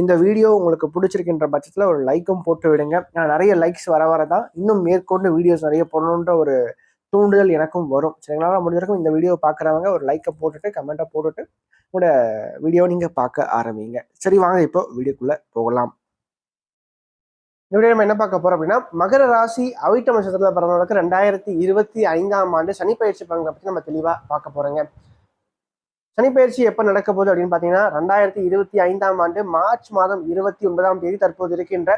இந்த வீடியோ உங்களுக்கு பிடிச்சிருக்கின்ற பட்சத்தில் ஒரு லைக்கும் போட்டு விடுங்க. நான் நிறைய லைக்ஸ் வர வர தான் இன்னும் மேற்கொண்டு வீடியோஸ் நிறைய போடணுன்ற ஒரு தூண்டுதல் எனக்கும் வரும். சரிங்களா? முடிஞ்ச வரைக்கும் இந்த வீடியோ பார்க்குறவங்க ஒரு லைக்கை போட்டுட்டு கமெண்ட்டை போட்டுட்டு உங்களோட வீடியோ நீங்கள் பார்க்க ஆரம்பிங்க. சரி வாங்க இப்போ வீடியோக்குள்ளே போகலாம். இந்த வீடியோ நம்ம என்ன பார்க்க போறோம் அப்படின்னா மகர ராசி அவிட்ட நட்சத்திரத்தில் பிறந்தவர்களுக்கு ரெண்டாயிரத்தி இருபத்தி ஐந்தாம் ஆண்டு சனி பயிற்சி பங்களை பற்றி நம்ம தெளிவாக பார்க்க போறோங்க. சனிப்பயிற்சி எப்போ நடக்க போகுது அப்படின்னு பார்த்தீங்கன்னா ரெண்டாயிரத்தி இருபத்தி ஐந்தாம் ஆண்டு மார்ச் மாதம் இருபத்தி ஒன்பதாம் தேதி தற்போது இருக்கின்ற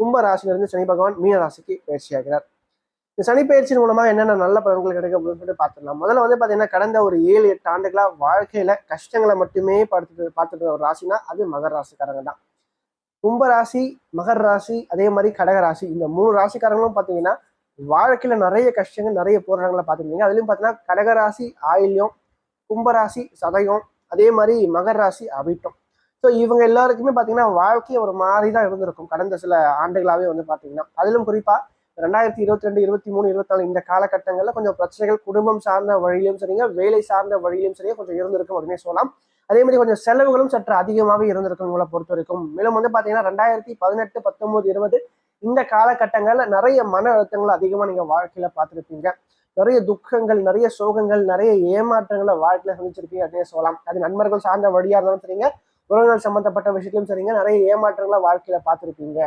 கும்ப ராசியிலிருந்து சனி பகவான் மீன ராசிக்கு பயிற்சியாகிறார் இந்த சனிப்பயிற்சியின் மூலமாக என்னென்ன நல்ல பலன்கள் கிடைக்க போகுதுன்னு பார்த்துடலாம் முதல்ல வந்து பார்த்தீங்கன்னா கடந்த ஒரு ஏழு எட்டு ஆண்டுகளாக வாழ்க்கையில கஷ்டங்களை மட்டுமே பார்த்துட்டு பார்த்துட்டு ஒரு ராசினா அது மகர ராசிக்காரங்க தான். கும்ப ராசி மகர ராசி அதே மாதிரி கடக ராசி இந்த மூணு ராசிக்காரங்களும் பார்த்தீங்கன்னா வாழ்க்கையில நிறைய கஷ்டங்கள் நிறைய போராட்டங்களை பார்த்துருந்தீங்க அதுலயும் பார்த்தீங்கன்னா கடக ராசி ஆயில்யம் கும்பராசி சதயம் அதே மாதிரி மகர ராசி அவிட்டம். ஸோ இவங்க எல்லாருக்குமே பார்த்தீங்கன்னா வாழ்க்கை ஒரு மாதிரி தான் இருந்திருக்கும். கடந்த சில ஆண்டுகளாகவே வந்து பார்த்தீங்கன்னா அதிலும் குறிப்பாக ரெண்டாயிரத்தி இருபத்தி ரெண்டு இருபத்தி மூணு இருபத்தாலு இந்த காலகட்டங்களில் கொஞ்சம் பிரச்சனைகள் குடும்பம் சார்ந்த வழியிலும் சரிங்க வேலை சார்ந்த வழியிலும் சரிங்க கொஞ்சம் இருந்திருக்கும் அப்படின்னு சொல்லலாம். அதே மாதிரி கொஞ்சம் செலவுகளும் சற்று அதிகமாகவே இருந்திருக்கும் உங்களை பொறுத்த வரைக்கும். மேலும் வந்து பார்த்தீங்கன்னா ரெண்டாயிரத்தி பதினெட்டு பத்தொன்பது இருபது இந்த காலகட்டங்களில் நிறைய மன அழுத்தங்கள் அதிகமாக நீங்கள் வாழ்க்கையில் பார்த்துருப்பீங்க நிறைய துக்கங்கள் நிறைய சோகங்கள் நிறைய ஏமாற்றங்களை வாழ்க்கையில சந்திச்சிருப்பீங்க அப்படின்னு சொல்லலாம். அது நண்பர்கள் சார்ந்த வழியா இருந்தாலும் சரிங்க. உறவுகள் சம்பந்தப்பட்ட விஷயத்திலும் சரிங்க. நிறைய ஏமாற்றங்களை வாழ்க்கையில பார்த்துருப்பீங்க.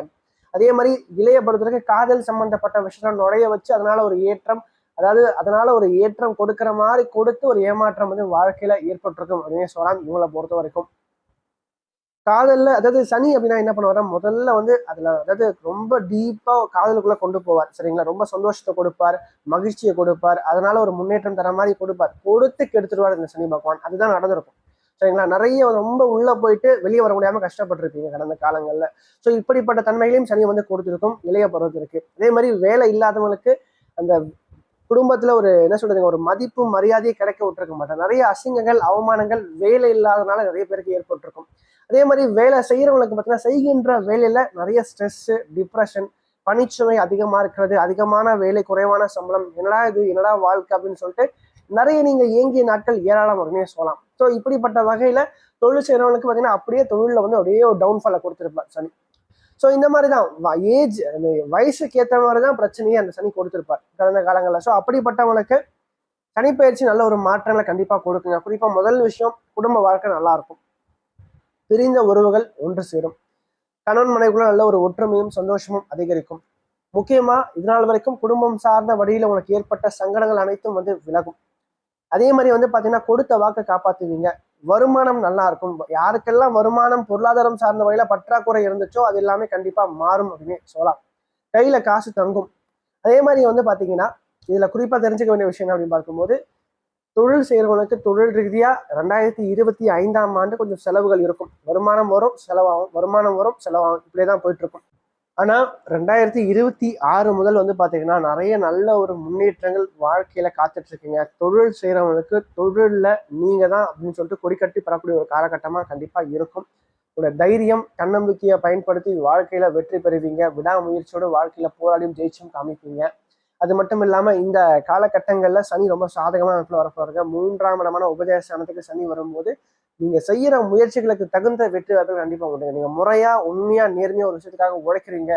அதே மாதிரி இளைய பருவத்திற்கு காதல் சம்பந்தப்பட்ட விஷயத்த நுழைய வச்சு அதனால ஒரு ஏற்றம் அதாவது அதனால ஒரு ஏற்றம் கொடுக்கிற மாதிரி கொடுத்து ஒரு ஏமாற்றம் வந்து வாழ்க்கையில ஏற்பட்டிருக்கும் அப்படின்னு சொல்லலாம். இவங்களை பொறுத்த வரைக்கும் காதலில் அதாவது சனி அப்படின்னா என்ன பண்ணுவார் முதல்ல வந்து அதில் அதாவது ரொம்ப டீப்பாக காதலுக்குள்ளே கொண்டு போவார் சரிங்களா? ரொம்ப சந்தோஷத்தை கொடுப்பார் மகிழ்ச்சியை கொடுப்பார் அதனால ஒரு முன்னேற்றம் தர மாதிரி கொடுப்பார். கொடுத்து கெடுத்துருவார் இந்த சனி பகவான். அதுதான் நடந்திருக்கும் சரிங்களா? நிறைய ரொம்ப உள்ளே போயிட்டு வெளியே வர முடியாமல் கஷ்டப்பட்டிருப்பீங்க கடந்த காலங்களில். ஸோ இப்படிப்பட்ட தன்மைகளையும் சனி வந்து கொடுத்துருக்கும் இளைய பருவத்திற்கு அதே மாதிரி வேலை இல்லாதவங்களுக்கு அந்த குடும்பத்துல ஒரு என்ன சொல்றதுங்க ஒரு மதிப்பு மரியாதையை கிடைக்க விட்டுருக்க மாட்டேன் நிறைய அசிங்கங்கள் அவமானங்கள் வேலை இல்லாதனால நிறைய பேருக்கு ஏற்பட்டிருக்கும். அதே மாதிரி வேலை செய்கிறவங்களுக்கு பார்த்தீங்கன்னா செய்கின்ற வேலையில் நிறைய ஸ்ட்ரெஸ்ஸு டிப்ரெஷன் பணிச்சுமை அதிகமாக இருக்கிறது அதிகமான வேலை குறைவான சம்பளம் என்னடா இது என்னடா வாழ்க்கை அப்படின்னு சொல்லிட்டு நிறைய நீங்கள் இயங்கிய நாட்கள் ஏராளம் அப்படின்னு சொல்லலாம். ஸோ இப்படிப்பட்ட வகையில் தொழில் செய்கிறவங்களுக்கு பார்த்தீங்கன்னா அப்படியே தொழிலில் வந்து அப்படியே ஒரு டவுன்ஃபாலை கொடுத்துருப்பார் சனி. ஸோ இந்த மாதிரி தான் ஏஜ் அந்த வயசுக்கு ஏற்ற மாதிரி தான் பிரச்சனையே அந்த சனி கொடுத்துருப்பார் கடந்த காலங்களில். ஸோ அப்படிப்பட்டவங்களுக்கு சனிப்பயிற்சி நல்ல ஒரு மாற்றங்களை கண்டிப்பாக கொடுக்குங்க. குறிப்பாக முதல் விஷயம் குடும்ப வாழ்க்கை நல்லாயிருக்கும் பிரிந்த உறவுகள் ஒன்று சேரும். கணவன் மனைவிக்குள்ள நல்ல ஒரு ஒற்றுமையும் சந்தோஷமும் அதிகரிக்கும். முக்கியமா இதனால் வரைக்கும் குடும்பம் சார்ந்த வழியில உனக்கு ஏற்பட்ட சங்கடங்கள் அனைத்தும் வந்து விலகும். அதே மாதிரி வந்து பாத்தீங்கன்னா கொடுத்த வாக்கை காப்பாத்துவீங்க. வருமானம் நல்லா இருக்கும். யாருக்கெல்லாம் வருமானம் பொருளாதாரம் சார்ந்த வகையில பற்றாக்குறை இருந்துச்சோ அது எல்லாமே கண்டிப்பா மாறும் அப்படின்னு சொல்லலாம். கையில காசு தங்கும். அதே மாதிரி வந்து பாத்தீங்கன்னா இதுல குறிப்பா தெரிஞ்சுக்க வேண்டிய விஷயம் அப்படின்னு பார்க்கும்போது தொழில் செய்கிறவங்களுக்கு தொழில் ரீதியாக ரெண்டாயிரத்தி இருபத்தி ஐந்தாம் ஆண்டு கொஞ்சம் செலவுகள் இருக்கும். வருமானம் வரும் செலவாகும். வருமானம் வரும் செலவாகும். இப்படியே தான் போயிட்டுருக்கும். ஆனால் ரெண்டாயிரத்தி இருபத்தி ஆறு முதல் வந்து பார்த்தீங்கன்னா நிறைய நல்ல ஒரு முன்னேற்றங்கள் வாழ்க்கையில் காத்துட்ருக்கீங்க. தொழில் செய்கிறவங்களுக்கு தொழிலில் நீங்கள் தான் அப்படின்னு சொல்லிட்டு கொடிக்கட்டி பெறக்கூடிய ஒரு காலகட்டமாக கண்டிப்பாக இருக்கும். உங்களோட தைரியம் தன்னம்பிக்கையை பயன்படுத்தி வாழ்க்கையில் வெற்றி பெறுவீங்க. விடாமுயற்சியோடு வாழ்க்கையில் போராடியும் ஜெயிச்சும் காமிப்பீங்க. அது மட்டும் இல்லாம இந்த காலகட்டங்கள்ல சனி ரொம்ப சாதகமான இடத்துல வரப்போறாங்க மூன்றாம் இடமான உபதேசனத்துக்கு சனி வரும்போது நீங்க செய்யற முயற்சிகளுக்கு தகுந்த வெற்றி வாய்ப்புகள் கண்டிப்பா உண்டு நீங்க முறையா உண்மையா நேர்மையா ஒரு விஷயத்துக்காக உழைக்கிறீங்க.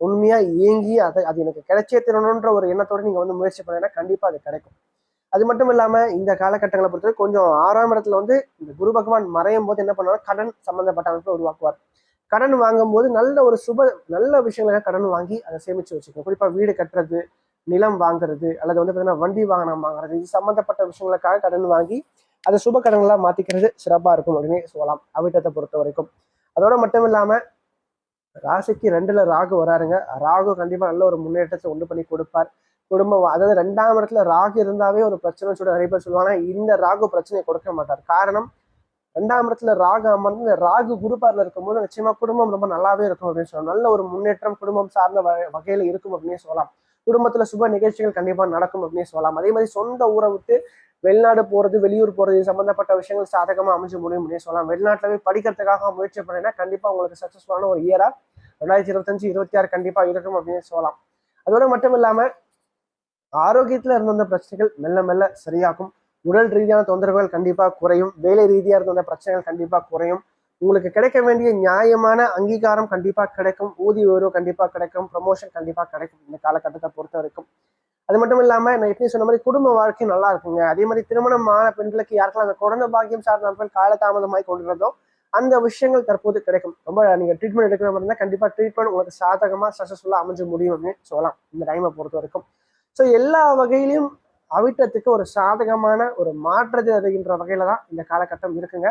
உண்மையா ஏங்கி அதை அது எனக்கு கிடைச்சே தரணுன்ற ஒரு எண்ணத்தோட நீங்க வந்து முயற்சி பண்ணீங்கன்னா கண்டிப்பா அது கிடைக்கும். அது மட்டும் இல்லாம இந்த காலகட்டங்களை பொறுத்தவரை கொஞ்சம் ஆறாம் இடத்துல வந்து இந்த குரு பகவான் மறையும் போது என்ன பண்ணுவாங்க கடன் சம்பந்தப்பட்ட அமைப்பை உருவாக்குவார். கடன் வாங்கும் போது நல்ல ஒரு சுப நல்ல விஷயங்களை கடன் வாங்கி அதை சேமிச்சு வச்சுக்கணும். குறிப்பா வீடு கட்டுறது நிலம் வாங்குறது அல்லது வந்து பார்த்தீங்கன்னா வண்டி வாகனம் வாங்குறது இது சம்மந்தப்பட்ட விஷயங்களுக்காக கடன் வாங்கி அதை சுப கடன்களாக மாற்றிக்கிறது சிறப்பாக இருக்கும் அப்படின்னு சொல்லலாம். அவிட்டத்தை பொறுத்த வரைக்கும். அதோட மட்டும் இல்லாமல் ராசிக்கு ரெண்டுல ராகு வராருங்க. ராகு கண்டிப்பாக நல்ல ஒரு முன்னேற்றத்தை உண்டு பண்ணி கொடுப்பார். குடும்பம் அதாவது ரெண்டாம் இடத்துல ராகு இருந்தாவே ஒரு பிரச்சனை சொல்லி நிறைய பேர் சொல்லுவாங்க. இந்த ராகு பிரச்சனையை கொடுக்க மாட்டார். காரணம் ரெண்டாம் இடத்துல ராகு அமர்ந்து ராகு குருபாரில் இருக்கும்போது நிச்சயமா குடும்பம் ரொம்ப நல்லாவே இருக்கும் அப்படின்னு சொல்லலாம். நல்ல ஒரு முன்னேற்றம் குடும்பம் சார்ந்த வகையில இருக்கும் அப்படின்னு சொல்லலாம். குடும்பத்துல சுப நிகழ்ச்சிகள் கண்டிப்பா நடக்கும் அப்படின்னு சொல்லலாம். அதே மாதிரி சொந்த ஊரை விட்டு வெளிநாடு போறது வெளியூர் போறது சம்பந்தப்பட்ட விஷயங்கள் சாதகமா அமைஞ்சு முடியும் அப்படின்னு சொல்லலாம். வெளிநாட்டுல படிக்கிறதுக்காக முயற்சி பண்ணீங்கன்னா கண்டிப்பா உங்களுக்கு சக்சஸ்ஃபுல்லான ஒரு இயரா ரெண்டாயிரத்தி இருபத்தஞ்சு இருபத்தி ஆறு கண்டிப்பா இருக்கும் அப்படின்னு சொல்லலாம். அதோட மட்டும் இல்லாம ஆரோக்கியத்துல இருந்த பிரச்சனைகள் மெல்ல மெல்ல சரியாகும். உடல் ரீதியான தொந்தரவுகள் கண்டிப்பா குறையும். வேலை ரீதியா இருந்த பிரச்சனைகள் கண்டிப்பா குறையும். உங்களுக்கு கிடைக்க வேண்டிய நியாயமான அங்கீகாரம் கண்டிப்பாக கிடைக்கும். ஊதிய உயர்வு கண்டிப்பாக கிடைக்கும். ப்ரமோஷன் கண்டிப்பாக கிடைக்கும். இந்த காலகட்டத்தை பொறுத்த வரைக்கும். அது மட்டும் இல்லாமல் நான் எப்படி சொன்ன மாதிரி குடும்ப வாழ்க்கை நல்லா இருக்குங்க. அதே மாதிரி திருமணமான பெண்களுக்கு யாருக்கெல்லாம் அந்த குழந்தை பாக்கியம் சார்ந்த நாட்கள் காலதாமதமாய் கொண்டுறதோ அந்த விஷயங்கள் தற்போது கிடைக்கும். ரொம்ப நீங்கள் ட்ரீட்மெண்ட் எடுக்கிற மாதிரி இருந்தால் கண்டிப்பாக ட்ரீட்மெண்ட் உங்களுக்கு சாதகமாக சக்ஸஸ்ஃபுல்லாக அமைஞ்சு முடியும் அப்படின்னு சொல்லலாம். இந்த டைமை பொறுத்த வரைக்கும். ஸோ எல்லா வகையிலையும் அவிட்டத்துக்கு ஒரு சாதகமான ஒரு மாற்றத்தை அறிகின்ற வகையில தான் இந்த காலகட்டம் இருக்குங்க.